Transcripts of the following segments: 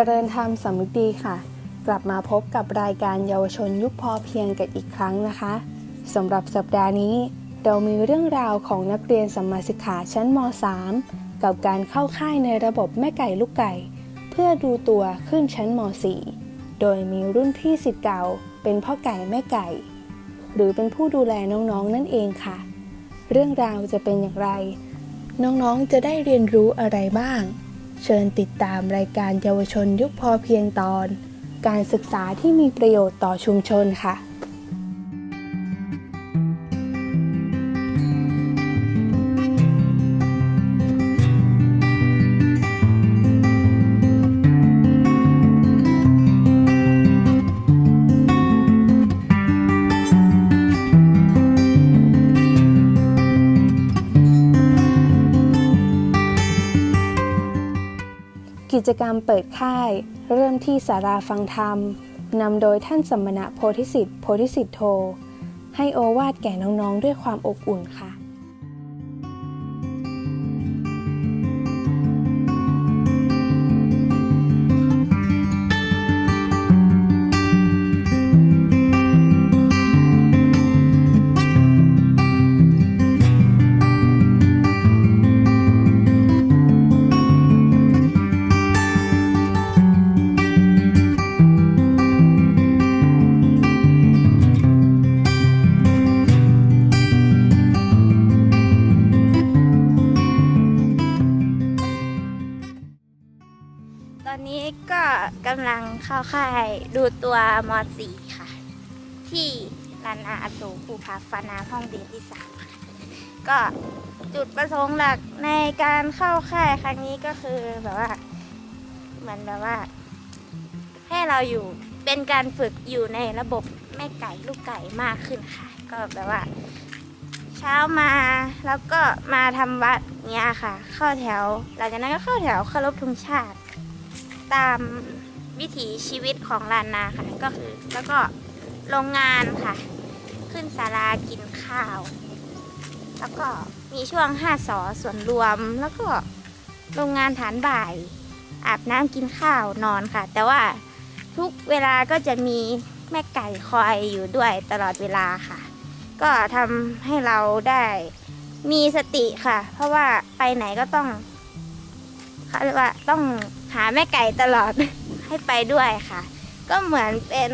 จริญธรรมสำนึกดีค่ะ กลับมาพบกับรายการเยาวชนยุคพอเพียงกันอีกครั้งนะคะสำหรับสัปดาห์นี้ เรามีเรื่องราวของนักเรียนสัมมาศึกษาชั้นม .3 กับการเข้าค่ายในระบบแม่ไก่ลูกไก่ เพื่อดูตัวขึ้นชั้นม .4 โดยมีรุ่นพี่สิทธิ์เก่า เป็นพ่อไก่แม่ไก่ หรือเป็นผู้ดูแลน้องๆนั่นเองค่ะ เรื่องราวจะเป็นอย่างไร น้องๆจะได้เรียนรู้อะไรบ้าง เชิญติดตามรายการเยาวชนยุคพอเพียงตอน การศึกษาที่มีประโยชน์ต่อชุมชนค่ะ จกรรมเปิดค่าย เริ่มที่สาราฟังธรรมนำโดยท่านสมณะโพธิสิทธิ์โพธิสิทธโธ ให้โอวาดแก่น้องๆด้วยความอบอุ่นค่ะ โศกภูผาฟ้าน้ำห้องเรียนที่สามก็จุดประสงค์หลักในการเข้าค่ายครั้งนี้ก็คือแบบว่าเหมือนแบบว่า ให้เราอยู่เป็นการฝึกอยู่ในระบบแม่ไก่ลูกไก่มากขึ้นค่ะ ก็แบบว่า เช้ามาแล้วก็มาทำวัดเนี้ยค่ะ เข้าแถว หลังจากนั้นก็เข้าแถวเคารพธงชาติ ตามวิถีชีวิตของลานนาค่ะก็คือแล้วก็โรงงานค่ะ ขึ้นศาลากินข้าว แล้วก็มีช่วงห้าสอส่วนรวม แล้วก็โรงงานฐานบ่าย อาบน้ำกินข้าวนอนค่ะ แต่ว่าทุกเวลาก็จะมีแม่ไก่คอยอยู่ด้วยตลอดเวลาค่ะ ก็ทำให้เราได้มีสติค่ะ เพราะว่าไปไหนก็ต้องเขาเรียกว่าต้องหาแม่ไก่ตลอดให้ไปด้วยค่ะ ก็เหมือนเป็น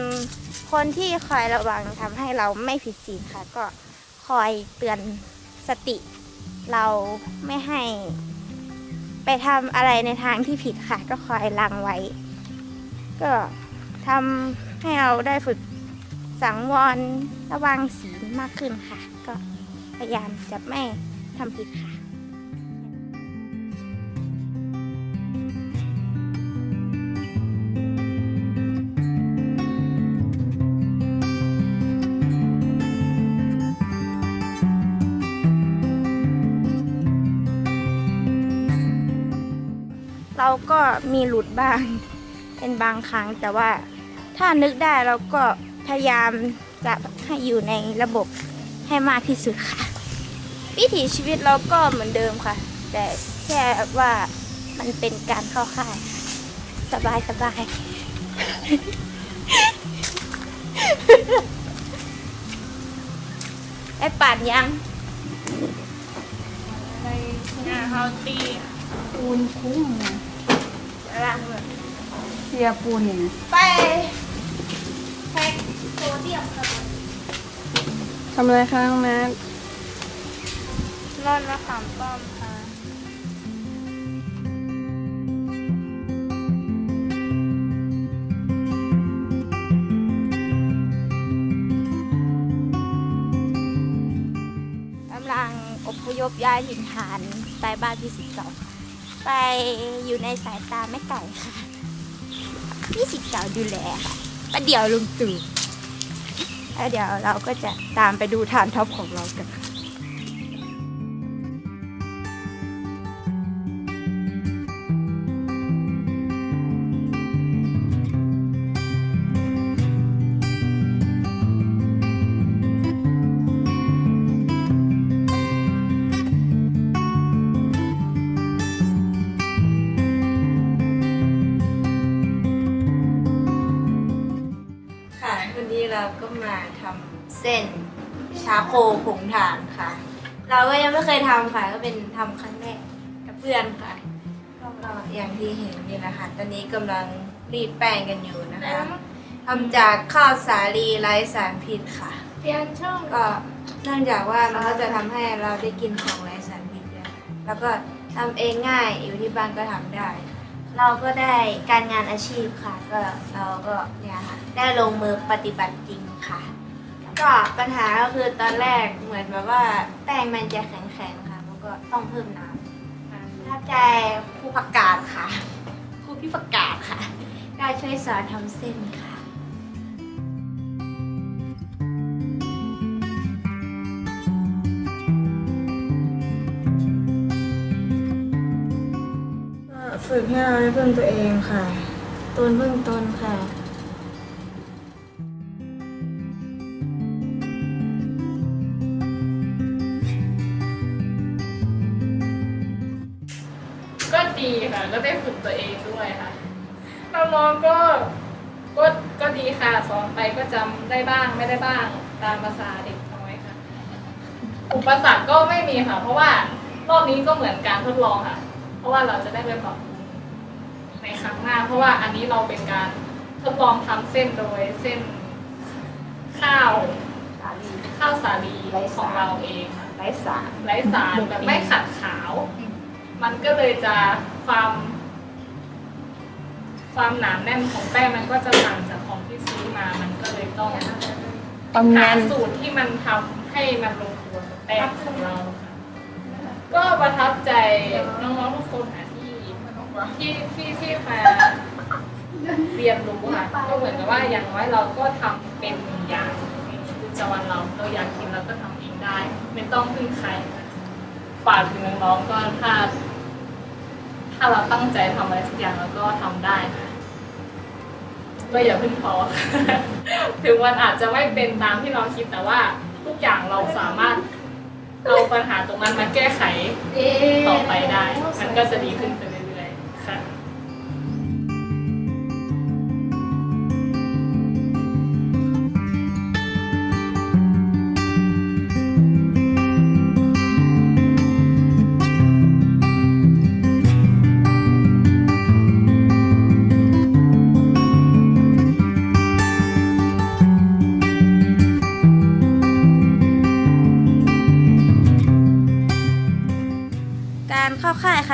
คนที่คอยระวังทำให้เราไม่ผิดศีลค่ะ ก็คอยเตือนสติเราไม่ให้ ไปทำอะไรในทางที่ผิดค่ะ ก็คอยลังไว้ ก็ทำให้เราได้ฝึกสังวรระวังศีลมากขึ้นค่ะ ก็พยายามจะไม่ทำผิดค่ะ ก็มีหลุดบ้าง เป็นบางครั้งแต่ว่าถ้านึกได้เราก็พยายามจะให้อยู่ในระบบให้มากที่สุดค่ะ วิถีชีวิตเราก็เหมือนเดิมค่ะ แต่แค่ว่ามันเป็นการเข้าค่ายค่ะสบายสบายไอ้ป่านยังไปหน้าห้องเอาตีปูนคุ้ม ล้างมือเทียปูนอย่างไปแพ็คโซเดียมคร์บทำอะไรคะน้องแนทร่อนมะขามป้อมค่ะกำลังอพยพย้ายถิ่นฐานไปบ้านที่สิบสอง ไปอยู่ในสายตาแม่ไก่ค่ะพี่สิเก่าดูแลค่ะประเดี๋ยวลุงตู่แล้วเดี๋ยวเราก็จะตามไปดูฐานท็อปของเรากันค่ะ ผงถ่านค่ะ เราก็ยังไม่เคยทำค่ะ ก็เป็นทำครั้งแรกกับเพื่อนค่ะ ก็อย่างที่เห็นนี่นะคะตอนนี้กำลังรีดแป้งกันอยู่นะคะทำจากข้าวสาลีไร้สารพิษค่ะ เปลี่ยนช่องก็เนื่องจากว่ามันก็จะทำให้เราได้กินของไร้สารพิษเยอะแล้วก็ทำเองง่ายอยู่ที่บ้านก็ทำได้ เราก็ได้การงานอาชีพค่ะ ก็เราก็เนี่ยค่ะได้ลงมือปฏิบัติจริงค่ะ ก็ปัญหาก็คือตอนแรกเหมือนแบบว่าแป้งมันจะแข็งๆค่ะมันก็ต้องเพิ่มน้ำถ้าใจครูประกาศค่ะครูพี่ประกาศค่ะ ได้ช่วยสอนทำเส้นค่ะฝึกให้เราได้พึ่งตัวเองค่ะ ตนพึ่งตนค่ะ ค่ะ ก็ได้ฝึกตัวเองด้วยค่ะน้องๆก็ก็ก็ดีค่ะสอนไปก็จำได้บ้างไม่ได้บ้างตามภาษาเด็กน้อยค่ะ อุปสรรคก็ไม่มีค่ะ เพราะว่ารอบนี้ก็เหมือนการทดลองค่ะ เพราะว่าเราจะได้ไปปรับปรุงในครั้งหน้า เพราะว่าอันนี้เราเป็นการทดลองทำเส้นโดยเส้นข้าวข้าวสาลีของเราเองค่ะ ไร้สารไร้สารแบบไม่ขัดขาว มันก็เลยจะ ความ ความหนาแน่นของแป้งมันก็จะต่างจากของที่ซื้อมา มันก็เลยต้องความหาแน่นสูตรที่มันทำให้มันลงตัวกับแป้งของเราค่ะก็ประทับใจน้องๆทุกคนค่ะที่ที่ที่ที่มาเรียนรู้ค่ะก็เหมือนกับว่าอย่างน้อยเราก็ทำเป็นอย่างในชีวิตประจำวันเราเราอยากกินเราก็ทำเองได้ ไม่ต้องพึ่งใครค่ะฝากถึงน้องๆก็ถ้า ถ้าเราตั้งใจทำอะไรสักอย่างเราก็ทำได้ค่ะก็อย่าเพึ่งท้อถึงวันอาจจะไม่เป็นตามที่เราคิดแต่ว่าทุกอย่างเราสามารถเอาปัญหาตรงนั้นมาแก้ไขต่อไปได้ มันก็จะดีขึ้นไป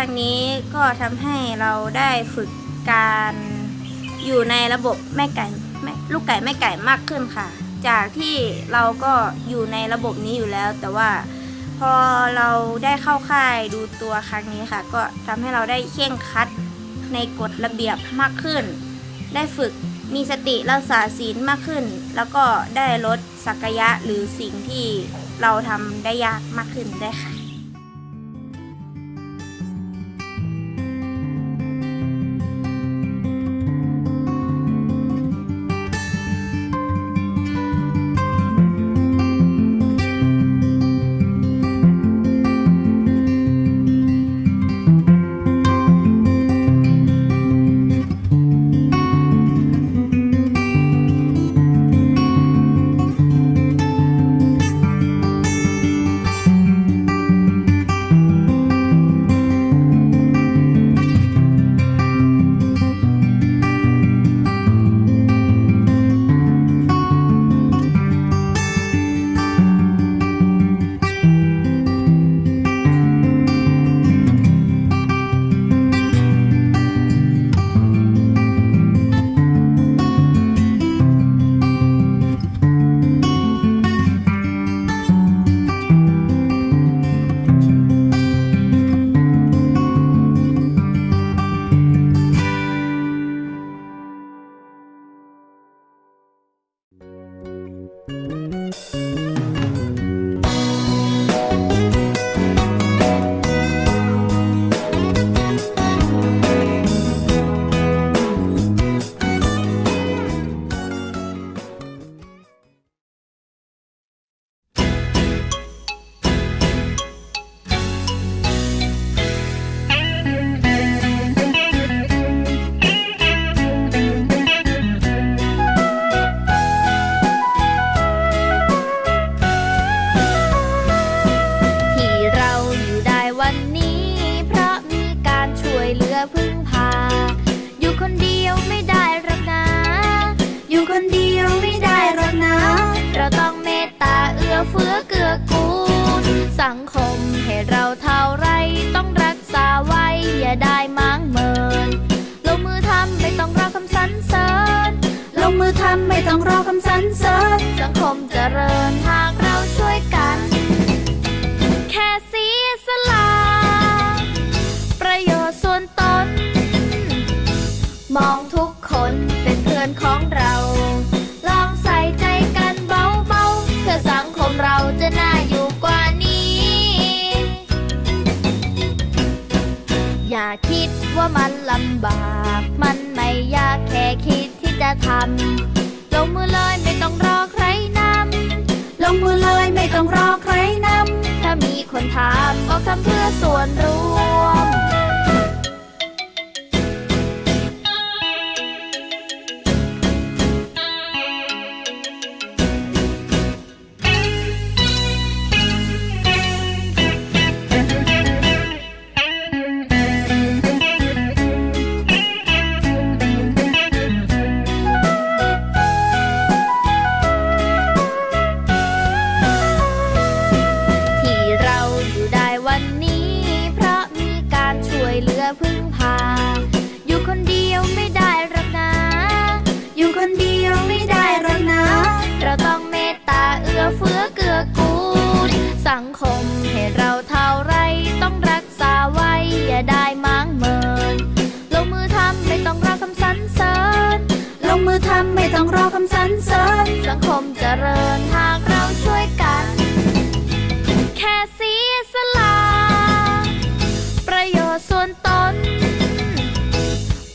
รั้งนี้ก็ทำให้เราได้ฝึกการอยู่ในระบบแม่ไก่แม่ลูกไก่แม่ไก่มากขึ้นค่ะ จากที่เราก็อยู่ในระบบนี้อยู่แล้ว แต่ว่าพอเราได้เข้าค่ายดูตัวครั้งนี้ค่ะ ก็ทำให้เราได้เข่งคัดในกฎระเบียบมากขึ้น ได้ฝึกมีสติรักษาศีลมากขึ้น แล้วก็ได้ลดสักยะหรือสิ่งที่เราทำได้ยากมากขึ้นได้ค่ะ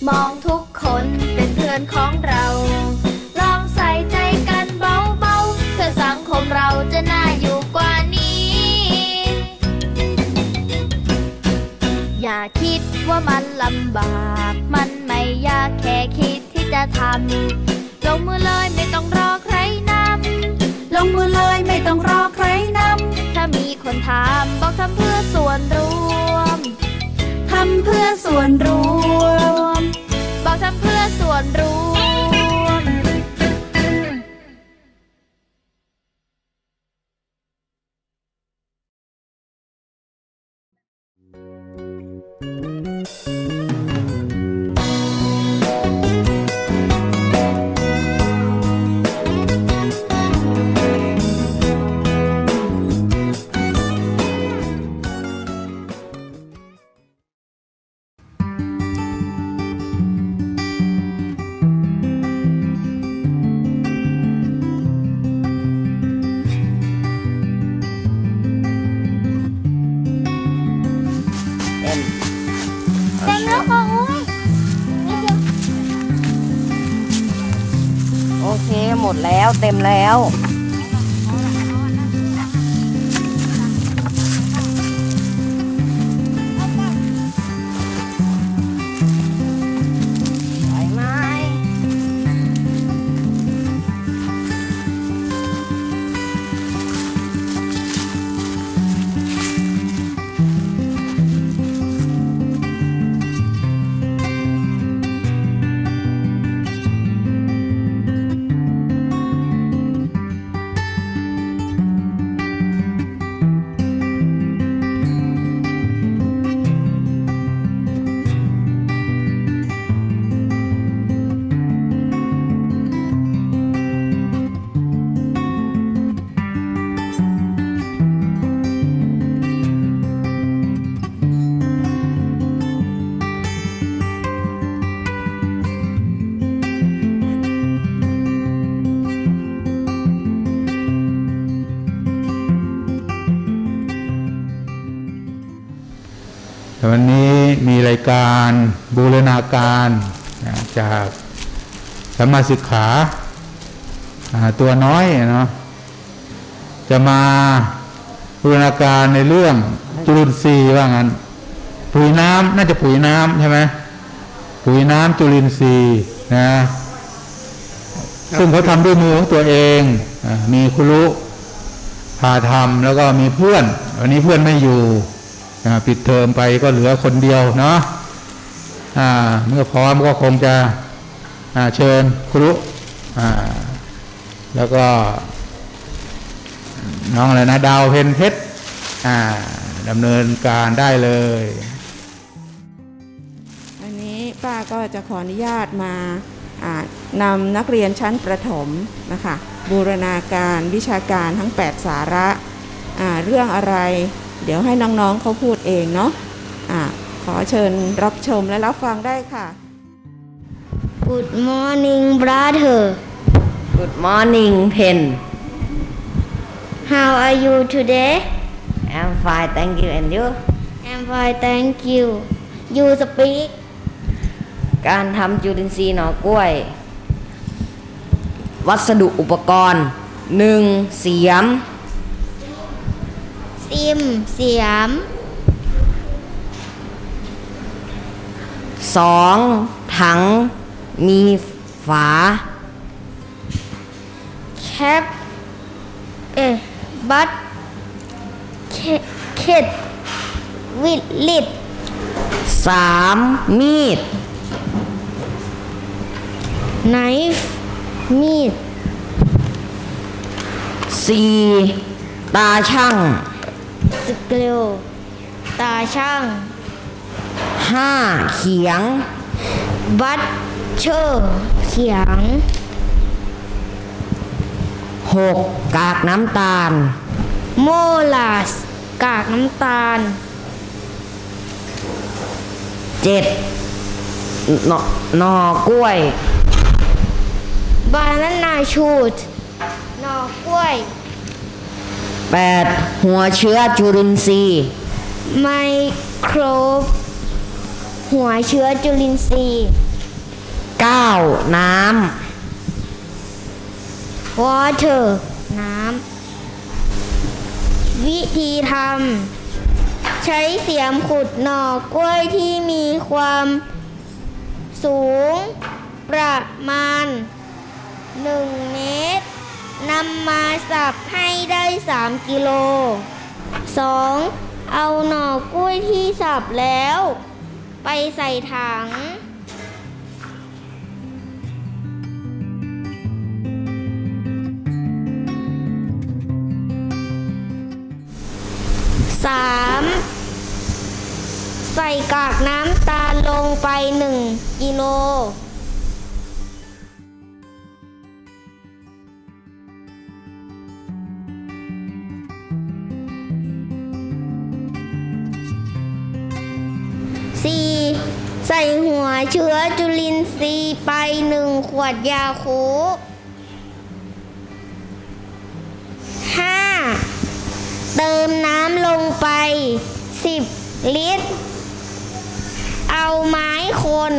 มองทุกคนเป็นเพื่อนของเรา ลองใส่ใจกันเบาๆ เพื่อสังคมเราจะน่าอยู่กว่านี้ อย่าคิดว่ามันลำบาก มันไม่ยากแค่คิดที่จะทำ ลงมือเลยไม่ต้องรอใครนำ ลงมือเลยไม่ต้องรอใครนำ ถ้ามีคนถามบอกทำเพื่อส่วนรวม ทำเพื่อส่วนรวมำเพื่อส่วนรวม Oh. วันนี้มีรายการบูรณาการจากสมาสิกขาตัวน้อยเนาะจะมาบูรณาการในเรื่องจุลินทรีย์ว่างั้นปุ๋ยน้ำน่าจะปุ๋ยน้ำใช่ไหมปุ๋ยน้ำจุลินทรีย์นะซึ่งเขาทำด้วยมือของตัวเองอมีครุพาทำแล้วก็มีเพื่อน วันนี้เพื่อนไม่อยู่ ปิดเทอมไปก็เหลือคนเดียวเนาะอ่าเมื่อพร้อมก็คงจะอ่าเชิญครูอ่าแล้วก็ น้องอะไรนะ ดาวเพนเพชรอ่าดำเนินการได้เลย อันนี้ป้าก็จะขออนุญาตมาอ่านำนักเรียนชั้นประถมนะคะบูรณาการวิชาการทั้ง 8 สาระอ่าเรื่องอะไร เดี๋ยวให้น้องๆเขาพูดเองเนาะอ่าขอเชิญรับชมและรับฟังได้ค่ะ Good morning brother Good morning Pen How are you today I'm fine thank you and you I'm fine thank you You speak การทำจุลินทรีย์หน่อกล้วย วัสดุอุปกรณ์ 1. เสียม ซิม เสียม 2. ถัง มีฝา แคป เอ๊ะบัตเคเข็ดวิดลิด 3. มีด ไนฟ์มีด 4. ตาช่าง สเกลตาช่าง 5. เขียง บัตเชอร์เขียง 6. กากน้ำตาล โมลาส กากน้ำตาล 7. หน่อหน่อกล้วย บานานาชูดหน่อกล้วย 8. หัวเชื้อจุลินทรีย์ ไมโครหัวเชื้อจุลินทรีย์ 9. น้ water น้ำ วิธีทำ ใช้เสียมขุดหน่อกล้วยที่มีความสูงประมาณ 1 เมตร นำมาสับให้ได้ 3 กิโล 2. เอาหน่อกล้วยที่สับแล้ว ไปใส่ถัง 3. ใส่กากน้ำตาลลงไป 1 กิโล เชื้อจุลินทรีย์ไป1ขวดยาคู 5. เติมน้ำลงไป 10 ลิตร เอาไม้คน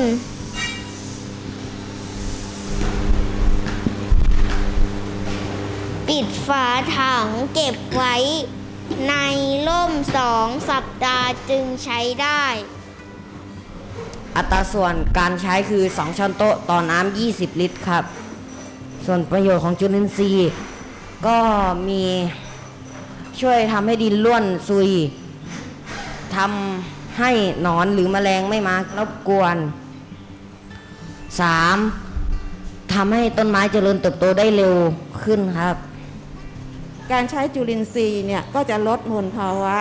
ปิดฝาถังเก็บไว้ ในร่มสองสัปดาห์จึงใช้ได้ อัตราส่วนการใช้คือ 2 ช้อนโต๊ะต่อน้ำ20 ลิตรครับ ส่วนประโยชน์ของจุลินทรีย์ ก็มีช่วยทำให้ดินร่วนซุยทำให้หนอนหรือแมลงไม่มารบกวน 3. ทำให้ต้นไม้เจริญเติบโตได้เร็วขึ้นครับ การใช้จุลินทรีย์เนี่ยก็จะลดมลภาวะ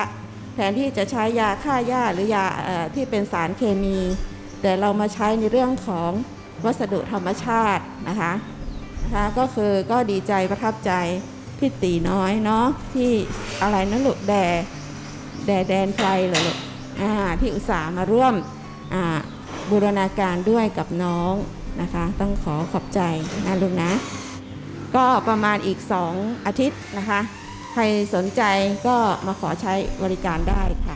แทนที่จะใช้ยาฆ่าหญ้าหรือยาออที่เป็นสารเคมี แต่เรามาใช้ในเรื่องของวัสดุธรรมชาตินะคะนะคะ ก็คือก็ดีใจประทับใจพี่ตีน้อยเนาะที่อะไรนะลูกแดแดแดนไฟเหรอลูกอ่าที่อุตส่าห์มาร่วมอ่าบูรณาการด้วยกับน้องนะคะ ต้องขอขอบใจนะลูกนะ ก็ประมาณอีก 2 อาทิตย์นะคะ ใครสนใจก็มาขอใช้บริการได้ค่ะ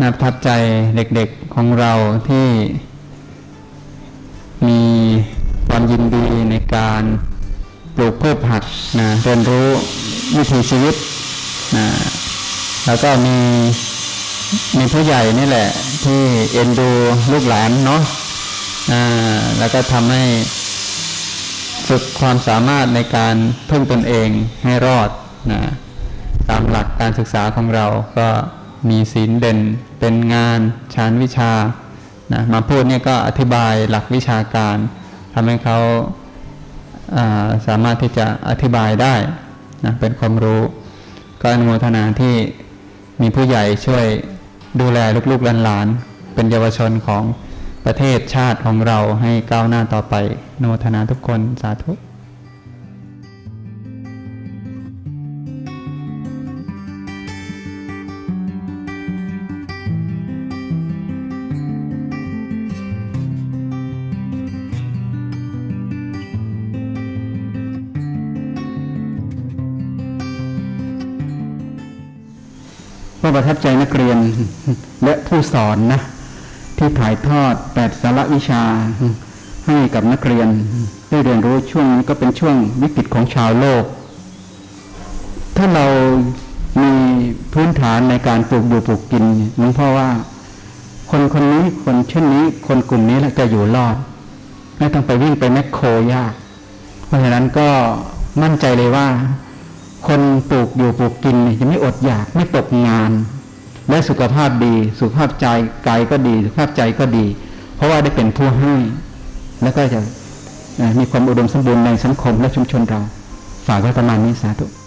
น่าประทับใจเด็กๆของเราที่มีความยินดีในการปลูกพืชผักนะเรียนรู้วิถีชีวิตนะแล้วก็มีมีผู้ใหญ่นี่แหละ ที่เอ็นดูลูกหลานเนาะอ่าแล้วก็ทำให้ฝึกความสามารถในการพึ่งตนเองให้รอดนะตามหลักการศึกษาของเราก็มีศีลเด่น เป็นงานชานวิชานะมาพูดเนี่ยก็อธิบายหลักวิชาการทำให้เขาาสามารถที่จะอธิบายได้นะเป็นความรู้ก็อนุโมทนาที่มีผู้ใหญ่ช่วยดูแลลูกๆหลานๆเป็นเยาวชนของประเทศชาติของเราให้ก้าวหน้าต่อไปอนุโมทนาทุกคนสาธุ ก็ประทับใจนักเรียนและผู้สอนนะ ที่ถ่ายทอดแปดสาระวิชา ให้กับนักเรียน ได้เรียนรู้ช่วงนี้ก็เป็นช่วงวิกฤตของชาวโลก ถ้าเรามีพื้นฐานในการปลูกอยู่ปลูกกินหลวงพ่อว่า คนคนนี้คนเช่นนี้ คนกลุ่มนี้จะอยู่รอด ไม่ต้องไปวิ่งไปแมคโครยาก เพราะฉะนั้นก็มั่นใจเลยว่า คนปลูกอยู่ปลูกกินยจะไม่อดอยากไม่ตกงาน และสุขภาพดี สุขภาพใจกายก็ดี สุขภาพใจก็ดี เพราะว่าได้เป็นผู้ให้ แล้วก็จะมีความอุดมสมบูรณ์ในสังคมและชุมชนเรา ฝากไว้ประมาณนี้สาธุ